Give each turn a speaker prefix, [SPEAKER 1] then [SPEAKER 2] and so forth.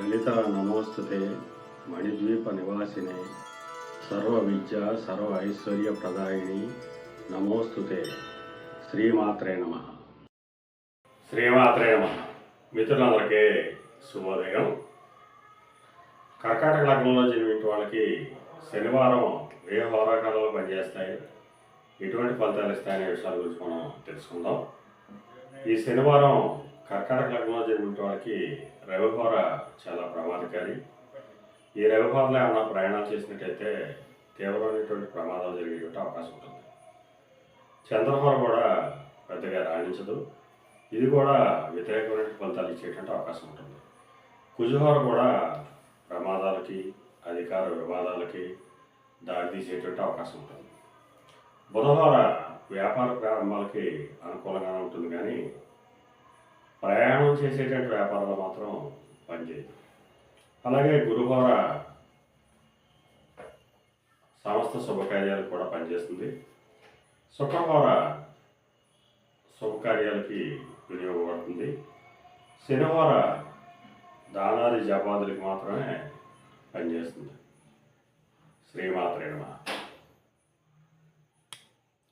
[SPEAKER 1] లలిత నమోస్తుతే మణిద్వీప నివాసినే. సర్వ విద్య సర్వ ఐశ్వర్య ప్రదాయిని నమోస్తుతే. శ్రీమాత్రే నమ. శ్రీమాత్రే నమ. మిత్రులందరికీ శుభోదయం. కర్కాటక లగ్నంలో జన్మించిన వాళ్ళకి శనివారం ఏ హోరాకాలంలో పనిచేస్తాయి? ఎటువంటి ఫలితాలు ఇస్తాయనే విషయాల గురించి మనం తెలుసుకుందాం. ఈ శనివారం కర్కాటక లగ్నంలో జన్మించిన వాళ్ళకి రవిహోర చాలా ప్రమాదకారి. ఈ రవిహోరలో ఏమైనా ప్రయాణాలు చేసినట్టయితే తీవ్రమైనటువంటి ప్రమాదాలు జరిగేటువంటి అవకాశం ఉంటుంది. చంద్రహోర కూడా పెద్దగా రాణించదు. ఇది కూడా వ్యతిరేకమైన ఫలితాలు ఇచ్చేటువంటి అవకాశం ఉంటుంది. కుజుహోర కూడా ప్రమాదాలకి అధికార వివాదాలకి దారితీసేటువంటి అవకాశం ఉంటుంది. బుధవార వ్యాపార ప్రారంభాలకి అనుకూలంగానే ఉంటుంది కానీ మనం చేసేటువంటి వ్యాపారాలు మాత్రం పనిచేయదు. అలాగే గురువార సమస్త శుభకార్యాలకు కూడా పనిచేస్తుంది. శుక్రవార శుభకార్యాలకి వినియోగపడుతుంది. శనివార దానాది జపాదులకి మాత్రమే పనిచేస్తుంది. శ్రీమాత్రేణ